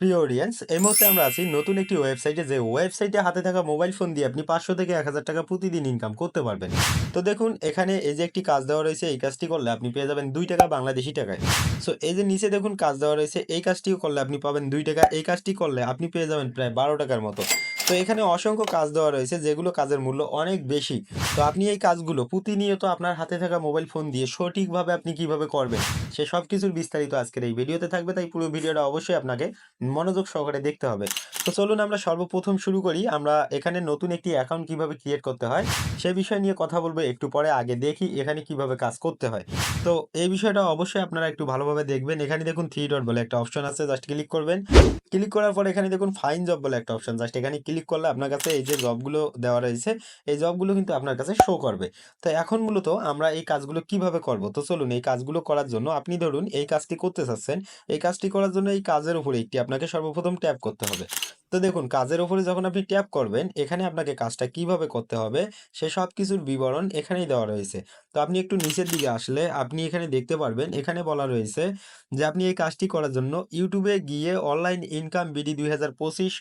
প্রিয় অডিয়েন্স এই মুহূর্তে আমরা আছি নতুন একটি ওয়েবসাইটে যে ওয়েবসাইটে হাতে থাকা মোবাইল ফোন দিয়ে আপনি পাঁচশো থেকে এক হাজার টাকা প্রতিদিন ইনকাম করতে পারবেন। তো দেখুন, এখানে এই যে একটি কাজ দেওয়া রয়েছে, এই কাজটি করলে আপনি পেয়ে যাবেন দুই টাকা বাংলাদেশি টাকায়। সো এই যে নিচে দেখুন কাজ দেওয়া রয়েছে, এই কাজটিও করলে আপনি পাবেন দুই টাকা, এই কাজটি করলে আপনি পেয়ে যাবেন প্রায় বারো টাকার মতো। তো এখানে অসংখ্য কাজ দেওয়া রয়েছে, যেগুলো কাজের মূল্য অনেক বেশি। তো আপনি এই কাজগুলো প্রতিনিয়ত আপনার হাতে থাকা মোবাইল ফোন দিয়ে সঠিকভাবে আপনি কীভাবে করবেন, সে সব কিছুর বিস্তারিত আজকের এই ভিডিওতে থাকবে, তাই পুরো ভিডিওটা অবশ্যই আপনাকে মনোযোগ সহকারে দেখতে হবে। তো চলুন আমরা সর্বপ্রথম শুরু করি, আমরা এখানে নতুন একটি অ্যাকাউন্ট কীভাবে ক্রিয়েট করতে হয়, সে বিষয় নিয়ে কথা বলব একটু পরে, আগে দেখি এখানে কীভাবে কাজ করতে হয়। তো এই বিষয়টা অবশ্যই আপনারা একটু ভালোভাবে দেখবেন, এখানে দেখুন থ্রি ডট বলে একটা অপশন আছে জাস্ট ক্লিক করবেন। ক্লিক করার পর এখানে দেখুন ফাইন জব বলে একটা অপশন জাস্ট এখানে ক্লিক করলে আপনার কাছে এই যে জবগুলো দেওয়া রয়েছে, এই জবগুলো কিন্তু আপনার কাছে শো করবে। তো এখন মূলত আমরা এই কাজগুলো কীভাবে করব? তো চলুন, এই কাজগুলো করার জন্য আপনি ধরুন এই কাজটি করতে চাচ্ছেন, এই কাজটি করার জন্য এই কাজের উপরে একটি আপনাকে সর্বপ্রথম ট্যাপ করতে হবে। তো দেখুন, কাজের ওপরে যখন আপনি ট্যাপ করবেন, এখানে আপনাকে কাজটা কীভাবে করতে হবে, সে সব কিছুর বিবরণ এখানেই দেওয়া রয়েছে। তো আপনি একটু নিচের দিকে আসলে আপনি এখানে দেখতে পারবেন, এখানে বলা রয়েছে যে আপনি এই কাজটি করার জন্য ইউটিউবে গিয়ে অনলাইন ইনকাম বিডি দুই হাজার পঁচিশ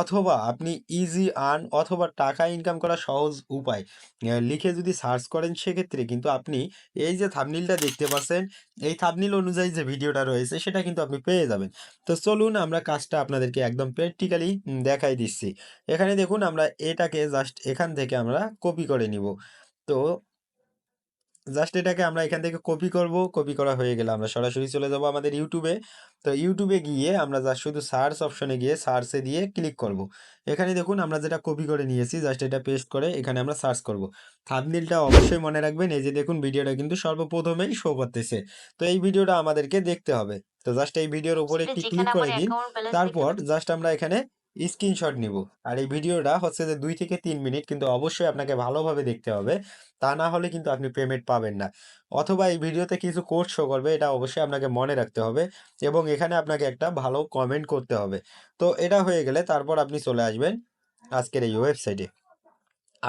অথবা আপনি ইজি আর্ন অথবা টাকা ইনকাম করা সহজ উপায় লিখে যদি সার্চ করেন, সেক্ষেত্রে কিন্তু আপনি এই যে থামনিলটা দেখতে পাচ্ছেন, এই থামনিল অনুযায়ী যে ভিডিওটা রয়েছে, সেটা কিন্তু আপনি পেয়ে যাবেন। তো চলুন আমরা কাজটা আপনাদেরকে একদম প্র্যাকটিক্যালি দেখাই দিচ্ছি। এখানে দেখুন আমরা এটাকে জাস্ট এখান থেকে আমরা কপি করে নিব। তো জাস্ট এটাকে আমরা এখান থেকে কপি করব। কপি করা হয়ে গেলে আমরা সরাসরি চলে যাব আমাদের ইউটিউবে তো ইউটিউবে গিয়ে আমরা জাস্ট শুধু সার্চ অপশনে গিয়ে সার্চে দিয়ে ক্লিক করব। এখানে দেখুন আমরা যেটা কপি করে নিয়েছি জাস্ট এটা পেস্ট করে এখানে আমরা সার্চ করব। থাম্বনেলটা অবশ্যই মনে রাখবেন এই যে দেখুন ভিডিওটা কিন্তু সর্বপ্রথমেই শো করতেছে। তো এই ভিডিওটা আমাদেরকে দেখতে হবে। তো জাস্ট এই ভিডিওর উপরে একটি ক্লিক করে দিন তারপর জাস্ট আমরা এখানে স্ক্রিনশট নিব। আর এই ভিডিওটা হচ্ছে যে দুই থেকে তিন মিনিট কিন্তু অবশ্যই আপনাকে ভালোভাবে দেখতে হবে। তা না হলে কিন্তু আপনি পেমেন্ট পাবেন না। অথবা এই ভিডিওতে কিছু কোর্স শো করবে, এটা অবশ্যই আপনাকে মনে রাখতে হবে এবং এখানে আপনাকে একটা ভালো কমেন্ট করতে হবে। তো এটা হয়ে গেলে তারপর আপনি চলে আসবেন আজকের এই ওয়েবসাইটে।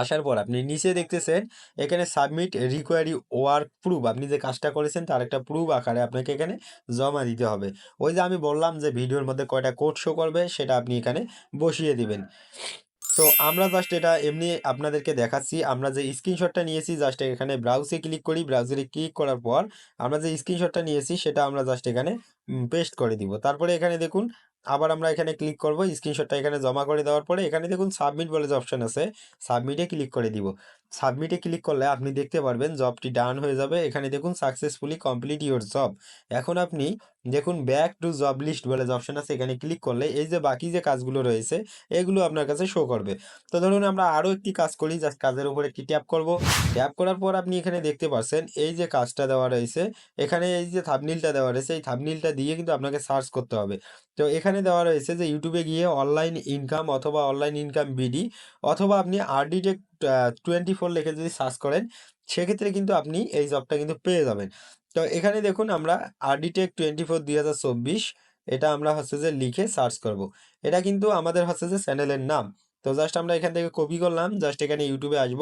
আসার পর আপনি নিচে দেখতেছেন, এখানে সাবমিট রিকোয়ারি ওয়ার্ক প্রুফ আপনি যে কাজটা করেছেন তার একটা প্রুফ আকারে আপনাকে এখানে জমা দিতে হবে। ওই যে আমি বললাম যে ভিডিওর মধ্যে কয়টা কোড শো করবে সেটা আপনি এখানে বসিয়ে দিবেন। তো আমরা জাস্ট এটা এমনি আপনাদেরকে দেখাচ্ছি, আমরা যে স্ক্রিনশটটা নিয়েছি জাস্ট এখানে ব্রাউজে ক্লিক করি ব্রাউজারে ক্লিক করার পর আমরা যে স্ক্রিনশটটা নিয়েছি সেটা আমরা জাস্ট এখানে পেস্ট করে দিব। তারপরে এখানে দেখুন আবার আমরা এখানে ক্লিক করব স্ক্রিনশটটা এখানে জমা করে দেওয়ার পরে এখানে দেখুন সাবমিট বলে যে অপশন আছে সাবমিটে ক্লিক করে দিব। সাবমিটে ক্লিক করলে আপনি দেখতে পারবেন জবটি ডান হয়ে যাবে। এখানে দেখুন সাকসেসফুলি কমপ্লিট ইউর জব এখন আপনি দেখুন ব্যাক টু জব লিস্ট বলে যে অপশন আছে, এখানে ক্লিক করলে এই যে বাকি যে কাজগুলো রয়েছে, এগুলো আপনার কাছে শো করবে। তো ধরুন আমরা আরও একটি কাজ করি জাস্ট কাজের উপর একটি ট্যাপ করব। ট্যাপ করার পর আপনি এখানে দেখতে পাচ্ছেন এই যে কাজটা দেওয়া রয়েছে, এখানে এই যে থাবনিলটা দেওয়া রয়েছে, এই থাবনিলটা দিয়ে কিন্তু আপনাকে সার্চ করতে হবে। তো এখানে দেওয়া রয়েছে যে ইউটিউবে গিয়ে অনলাইন ইনকাম অথবা অনলাইন ইনকাম বিডি অথবা আপনি আরডিটেক টোয়েন্টি ফোর লেখে যদি সার্চ করেন, সেক্ষেত্রে কিন্তু আপনি এই জবটা কিন্তু পেয়ে যাবেন। তো এখানে দেখুন আমরা আরডিটেক টোয়েন্টি ফোর দুই হাজার চব্বিশ, এটা আমরা হচ্ছে যে লিখে সার্চ করব। এটা কিন্তু আমাদের হচ্ছে যে চ্যানেলের নাম। তো জাস্ট আমরা এখান থেকে কপি করলাম জাস্ট এখানে ইউটিউবে আসব।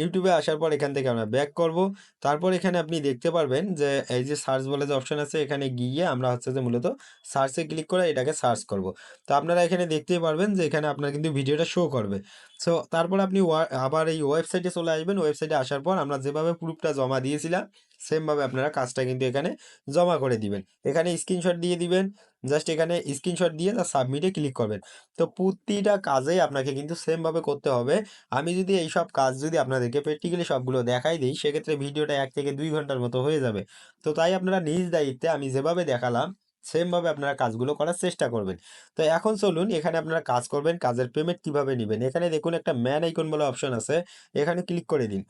ইউটিউবে আসার পর এখান থেকে আমরা ব্যাক করব। তারপর এখানে আপনি দেখতে পারবেন যে, এই যে সার্চ বলে যে অপশন আছে, এখানে গিয়ে আমরা হচ্ছে যে মূলত সার্চে ক্লিক করে এটাকে সার্চ করব। তো আপনারা এখানে দেখতেই পারবেন যে এখানে আপনার কিন্তু ভিডিওটা শো করবে। সো তারপর আপনি আবার এই ওয়েবসাইটে চলে আসবেন। ওয়েবসাইটে আসার পর আমরা যেভাবে প্রুফটা জমা দিয়েছিলাম সেমভাবে আপনারা কাজটা কিন্তু এখানে জমা করে দিবেন। এখানে স্ক্রিনশট দিয়ে দিবেন জাস্ট এখানে স্ক্রিনশট দিয়ে তার সাবমিটে ক্লিক করবেন। তো প্রতিটা কাজেই আপনাকে কিন্তু সেমভাবে করতে হবে। আমি যদি এই সব কাজ যদি আপনাদেরকে প্র্যাকটিক্যালি সবগুলো দেখাই দিই, সেক্ষেত্রে ভিডিওটা এক থেকে দুই ঘণ্টার মতো হয়ে যাবে। তো তাই আপনারা নিজ দায়িত্বে আমি যেভাবে দেখালাম সেমভাবে আপনারা কাজগুলো করার চেষ্টা করবেন। তো এখন চলুন, এখানে আপনারা কাজ করবেন, কাজের পেমেন্ট কীভাবে নেবেন। এখানে দেখুন একটা ম্যান আইকন বলে অপশন আছে, এখানে ক্লিক করে দিন।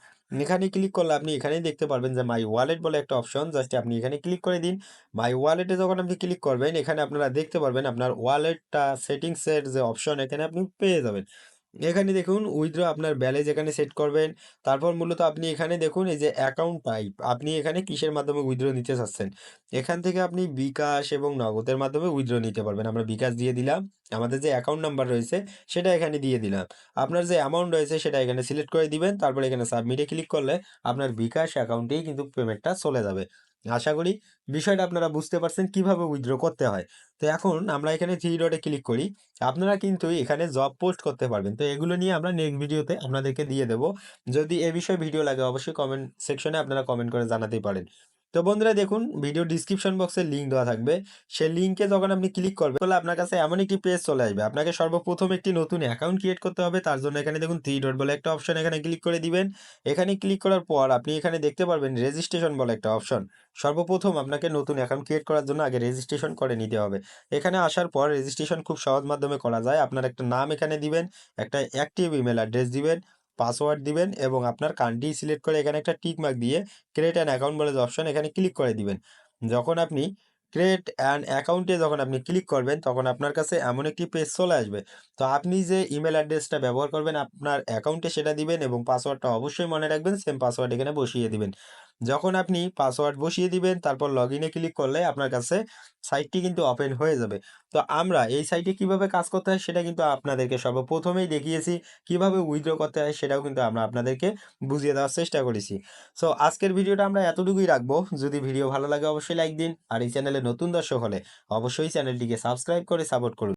এখানে ক্লিক করলে আপনি এখানেই দেখতে পারবেন যে মাই ওয়ালেট বলে একটা অপশন, জাস্ট আপনি এখানে ক্লিক করে দিন। মাই ওয়ালেটে যখন আপনি ক্লিক করবেন, এখানে আপনারা দেখতে পারবেন আপনার ওয়ালেটটা সেটিংসের যে অপশন, এখানে আপনি পেয়ে যাবেন। এখানে দেখুন উইথড্র আপনার ব্যালেন্স এখানে সেট করবেন। তারপর মূলত আপনি এখানে দেখুন, এই যে অ্যাকাউন্ট টাইপ আপনি এখানে কিসের মাধ্যমে উইথড্র নিতে চাচ্ছেন? এখান থেকে আপনি বিকাশ এবং নগদের মাধ্যমে উইথড্র নিতে পারবেন। আমরা বিকাশ দিয়ে দিলাম, আমাদের যে অ্যাকাউন্ট নাম্বার রয়েছে, সেটা এখানে দিয়ে দিলাম। আপনার যে অ্যামাউন্ট রয়েছে, সেটা এখানে সিলেক্ট করে দিবেন। তারপর এখানে সাবমিটে ক্লিক করলে আপনার বিকাশ অ্যাকাউন্টেই কিন্তু পেমেন্টটা চলে যাবে। আশা করি বিষয়টা আপনারা বুঝতে পারছেন কীভাবে উইথড্র করতে হয়। তো এখন আমরা এখানে থ্রি ডটে ক্লিক করি। আপনারা কিন্তু এখানে জব পোস্ট করতে পারবেন। তো এগুলো নিয়ে আমরা নেক্সট ভিডিওতে আপনাদেরকে দিয়ে দেব। যদি এ বিষয়ে ভিডিও লাগে অবশ্যই কমেন্ট সেকশনে আপনারা কমেন্ট করে জানাতেই পারেন। তো বন্ধুরা দেখুন ভিডিও ডিসক্রিপশন বক্সে লিঙ্ক দেওয়া থাকবে। সেই লিঙ্কে যখন আপনি ক্লিক করবেন তাহলে আপনার কাছে এমন একটি পেজ চলে আসবে। আপনাকে সর্বপ্রথম একটি নতুন অ্যাকাউন্ট ক্রিয়েট করতে হবে। তার জন্য এখানে দেখুন থ্রি ডট বলে একটা অপশন এখানে ক্লিক করে দিবেন। এখানে ক্লিক করার পর আপনি এখানে দেখতে পারবেন রেজিস্ট্রেশন বলে একটা অপশন। সর্বপ্রথম আপনাকে নতুন অ্যাকাউন্ট ক্রিয়েট করার জন্য আগে রেজিস্ট্রেশন করে নিতে হবে। এখানে আসার পর রেজিস্ট্রেশন খুব সহজ মাধ্যমে করা যায়। আপনার একটা নাম এখানে দিবেন, একটা অ্যাক্টিভ ইমেল অ্যাড্রেস দিবেন, পাসওয়ার্ড দিবেন এবং আপনার কান্ট্রি সিলেক্ট করে এখানে একটা টিক মার্ক দিয়ে ক্রিয়েট অ্যান অ্যাকাউন্ট বলে অপশন এখানে ক্লিক করে দিবেন। যখন আপনি ক্রিয়েট অ্যান অ্যাকাউন্টে যখন আপনি ক্লিক করবেন, তখন আপনার কাছে এমন একটি পেজ চলে আসবে। তো আপনি যে ইমেল অ্যাড্রেসটা ব্যবহার করবেন, আপনার অ্যাকাউন্টে সেটা দিবেন এবং পাসওয়ার্ডটা অবশ্যই মনে রাখবেন সেম পাসওয়ার্ড এখানে বসিয়ে দিবেন। যখন আপনি পাসওয়ার্ড বসিয়ে দিবেন, তারপর লগইন এ ক্লিক করলে আপনার কাছে সাইটটি কিন্তু ওপেন হয়ে যাবে। তো আমরা এই সাইটে কীভাবে কাজ করতে হয় সেটা কিন্তু আপনাদেরকে সর্বপ্রথমেই দেখিয়েছি। কীভাবে উইথড্র করতে হয় সেটাও কিন্তু আমরা আপনাদেরকে বুঝিয়ে দেওয়ার চেষ্টা করেছি। সো আজকের ভিডিওটা আমরা এতটুকুই রাখব। যদি ভিডিও ভালো লাগে, অবশ্যই লাইক দিন। আর এই চ্যানেলে নতুন দর্শক হলে অবশ্যই চ্যানেলটিকে সাবস্ক্রাইব করে সাপোর্ট করুন।